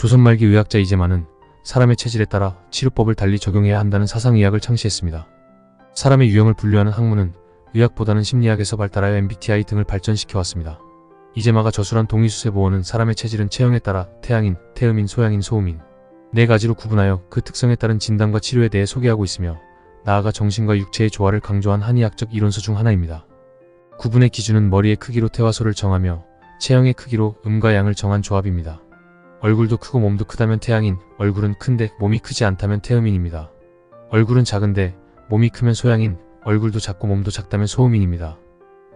조선 말기 의학자 이재만은 사람의 체질에 따라 치료법을 달리 적용해야 한다는 사상의학을 창시했습니다. 사람의 유형을 분류하는 학문은 의학보다는 심리학에서 발달하여 MBTI 등을 발전시켜 왔습니다. 이재마가 저술한 동의수세 보호는 사람의 체질은 체형에 따라 태양인, 태음인, 소양인, 소음인 네 가지로 구분하여 그 특성에 따른 진단과 치료에 대해 소개하고 있으며 나아가 정신과 육체의 조화를 강조한 한의학적 이론서 중 하나입니다. 구분의 기준은 머리의 크기로 태화소를 정하며 체형의 크기로 음과 양을 정한 조합입니다. 얼굴도 크고 몸도 크다면 태양인, 얼굴은 큰데 몸이 크지 않다면 태음인입니다. 얼굴은 작은데 몸이 크면 소양인, 얼굴도 작고 몸도 작다면 소음인입니다.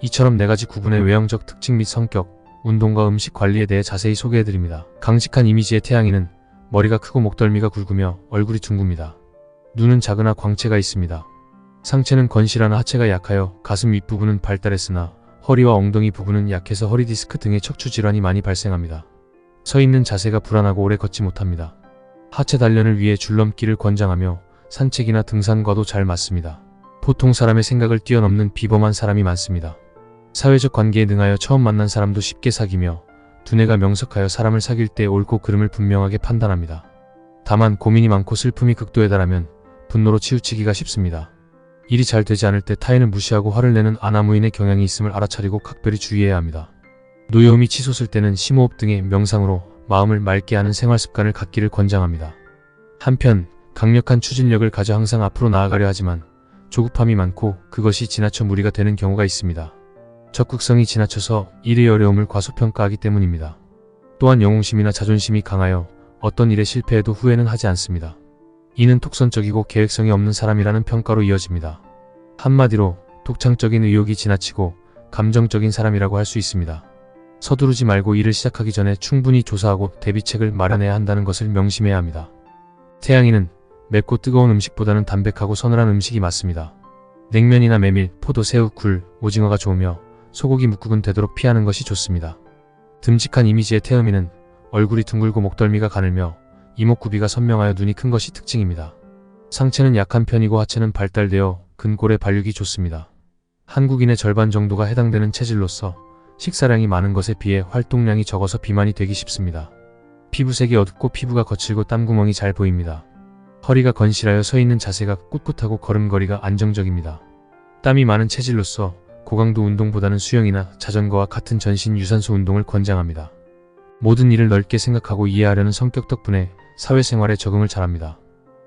이처럼 네 가지 구분의 외형적 특징 및 성격, 운동과 음식 관리에 대해 자세히 소개해드립니다. 강직한 이미지의 태양인은 머리가 크고 목덜미가 굵으며 얼굴이 둥굽니다. 눈은 작으나 광채가 있습니다. 상체는 건실하나 하체가 약하여 가슴 윗부분은 발달했으나 허리와 엉덩이 부분은 약해서 허리 디스크 등의 척추 질환이 많이 발생합니다. 서 있는 자세가 불안하고 오래 걷지 못합니다. 하체 단련을 위해 줄넘기를 권장하며 산책이나 등산과도 잘 맞습니다. 보통 사람의 생각을 뛰어넘는 비범한 사람이 많습니다. 사회적 관계에 능하여 처음 만난 사람도 쉽게 사귀며 두뇌가 명석하여 사람을 사귈 때 옳고 그름을 분명하게 판단합니다. 다만 고민이 많고 슬픔이 극도에 달하면 분노로 치우치기가 쉽습니다. 일이 잘 되지 않을 때 타인을 무시하고 화를 내는 아나무인의 경향이 있음을 알아차리고 각별히 주의해야 합니다. 노여움이 치솟을 때는 심호흡 등의 명상으로 마음을 맑게 하는 생활 습관을 갖기를 권장합니다. 한편 강력한 추진력을 가져 항상 앞으로 나아가려 하지만 조급함이 많고 그것이 지나쳐 무리가 되는 경우가 있습니다. 적극성이 지나쳐서 일의 어려움을 과소평가하기 때문입니다. 또한 영웅심이나 자존심이 강하여 어떤 일에 실패해도 후회는 하지 않습니다. 이는 톡선적이고 계획성이 없는 사람이라는 평가로 이어집니다. 한마디로 독창적인 의욕이 지나치고 감정적인 사람이라고 할 수 있습니다. 서두르지 말고 일을 시작하기 전에 충분히 조사하고 대비책을 마련해야 한다는 것을 명심해야 합니다. 태양이는 맵고 뜨거운 음식보다는 담백하고 서늘한 음식이 맞습니다. 냉면이나 메밀, 포도, 새우, 굴, 오징어가 좋으며 소고기 묵국은 되도록 피하는 것이 좋습니다. 듬직한 이미지의 태음이는 얼굴이 둥글고 목덜미가 가늘며 이목구비가 선명하여 눈이 큰 것이 특징입니다. 상체는 약한 편이고 하체는 발달되어 근골의 발육이 좋습니다. 한국인의 절반 정도가 해당되는 체질로서 식사량이 많은 것에 비해 활동량이 적어서 비만이 되기 쉽습니다. 피부색이 어둡고 피부가 거칠고 땀구멍이 잘 보입니다. 허리가 건실하여 서 있는 자세가 꿋꿋하고 걸음걸이가 안정적입니다. 땀이 많은 체질로서 고강도 운동보다는 수영이나 자전거와 같은 전신 유산소 운동을 권장합니다. 모든 일을 넓게 생각하고 이해하려는 성격 덕분에 사회생활에 적응을 잘합니다.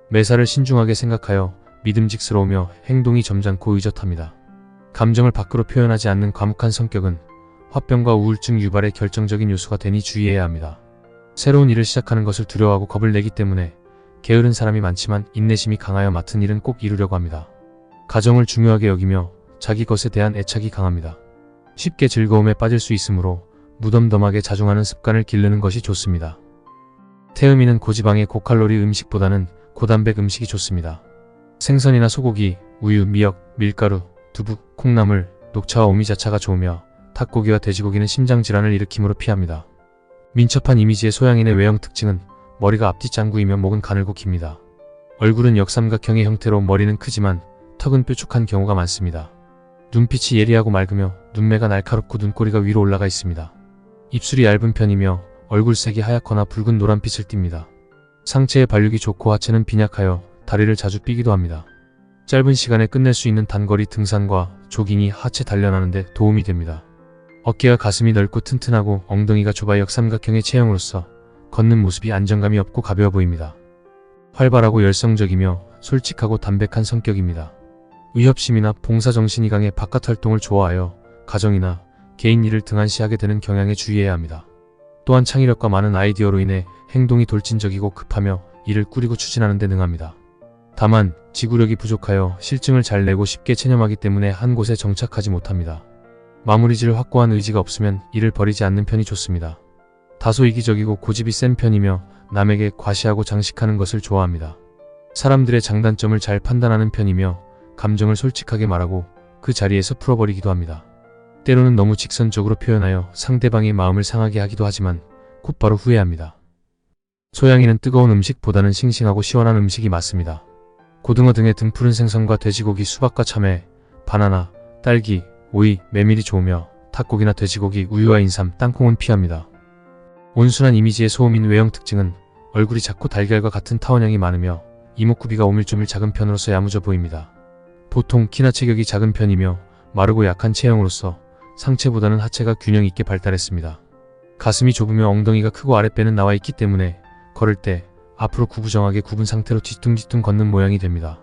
매사를 신중하게 생각하여 믿음직스러우며 행동이 점잖고 의젓합니다. 감정을 밖으로 표현하지 않는 과묵한 성격은 화병과 우울증 유발의 결정적인 요소가 되니 주의해야 합니다. 새로운 일을 시작하는 것을 두려워하고 겁을 내기 때문에 게으른 사람이 많지만 인내심이 강하여 맡은 일은 꼭 이루려고 합니다. 가정을 중요하게 여기며 자기 것에 대한 애착이 강합니다. 쉽게 즐거움에 빠질 수 있으므로 무덤덤하게 자중하는 습관을 기르는 것이 좋습니다. 태음이는 고지방의 고칼로리 음식보다는 고단백 음식이 좋습니다. 생선이나 소고기, 우유, 미역, 밀가루, 두부, 콩나물, 녹차와 오미자차가 좋으며 닭고기와 돼지고기는 심장 질환을 일으키므로 피합니다. 민첩한 이미지의 소양인의 외형 특징은 머리가 앞뒤 짱구이며 목은 가늘고 깁니다. 얼굴은 역삼각형의 형태로 머리는 크지만 턱은 뾰족한 경우가 많습니다. 눈빛이 예리하고 맑으며 눈매가 날카롭고 눈꼬리가 위로 올라가 있습니다. 입술이 얇은 편이며 얼굴색이 하얗거나 붉은 노란빛을 띱니다. 상체의 발육이 좋고 하체는 빈약하여 다리를 자주 삐기도 합니다. 짧은 시간에 끝낼 수 있는 단거리 등산과 조깅이 하체 단련하는 데 도움이 됩니다. 어깨와 가슴이 넓고 튼튼하고 엉덩이가 좁아 역삼각형의 체형으로서 걷는 모습이 안정감이 없고 가벼워 보입니다. 활발하고 열성적이며 솔직하고 담백한 성격입니다. 의협심이나 봉사정신이 강해 바깥 활동을 좋아하여 가정이나 개인 일을 등한시하게 되는 경향에 주의해야 합니다. 또한 창의력과 많은 아이디어로 인해 행동이 돌진적이고 급하며 일을 꾸리고 추진하는 데 능합니다. 다만 지구력이 부족하여 실증을 잘 내고 쉽게 체념하기 때문에 한 곳에 정착하지 못합니다. 마무리질 확고한 의지가 없으면 일을 버리지 않는 편이 좋습니다. 다소 이기적이고 고집이 센 편이며 남에게 과시하고 장식하는 것을 좋아합니다. 사람들의 장단점을 잘 판단하는 편이며 감정을 솔직하게 말하고 그 자리에서 풀어버리기도 합니다. 때로는 너무 직선적으로 표현하여 상대방의 마음을 상하게 하기도 하지만 곧바로 후회합니다. 소양이는 뜨거운 음식보다는 싱싱하고 시원한 음식이 맞습니다. 고등어 등의 등푸른 생선과 돼지고기, 수박과 참외, 바나나, 딸기, 오이, 메밀이 좋으며 닭고기나 돼지고기, 우유와 인삼, 땅콩은 피합니다. 온순한 이미지의 소음인 외형 특징은 얼굴이 작고 달걀과 같은 타원형이 많으며 이목구비가 오밀조밀 작은 편으로서 야무져 보입니다. 보통 키나 체격이 작은 편이며 마르고 약한 체형으로서 상체보다는 하체가 균형 있게 발달했습니다. 가슴이 좁으며 엉덩이가 크고 아랫배는 나와 있기 때문에 걸을 때 앞으로 구부정하게 굽은 상태로 뒤뚱뒤뚱 걷는 모양이 됩니다.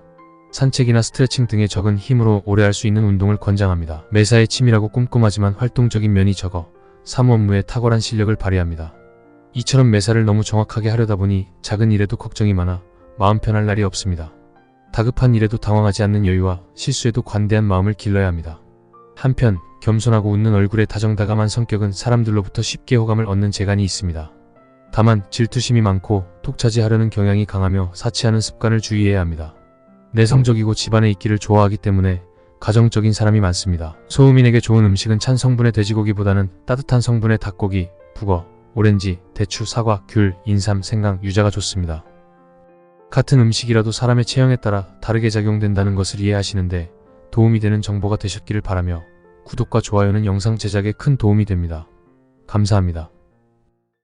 산책이나 스트레칭 등의 적은 힘으로 오래 할 수 있는 운동을 권장합니다. 매사에 치밀하고 꼼꼼하지만 활동적인 면이 적어 사무 업무에 탁월한 실력을 발휘합니다. 이처럼 매사를 너무 정확하게 하려다 보니 작은 일에도 걱정이 많아 마음 편할 날이 없습니다. 다급한 일에도 당황하지 않는 여유와 실수에도 관대한 마음을 길러야 합니다. 한편 겸손하고 웃는 얼굴에 다정다감한 성격은 사람들로부터 쉽게 호감을 얻는 재간이 있습니다. 다만 질투심이 많고 톡차지하려는 경향이 강하며 사치하는 습관을 주의해야 합니다. 내성적이고 집안에 있기를 좋아하기 때문에 가정적인 사람이 많습니다. 소음인에게 좋은 음식은 찬 성분의 돼지고기보다는 따뜻한 성분의 닭고기, 북어, 오렌지, 대추, 사과, 귤, 인삼, 생강, 유자가 좋습니다. 같은 음식이라도 사람의 체형에 따라 다르게 작용된다는 것을 이해하시는데 도움이 되는 정보가 되셨기를 바라며 구독과 좋아요는 영상 제작에 큰 도움이 됩니다. 감사합니다.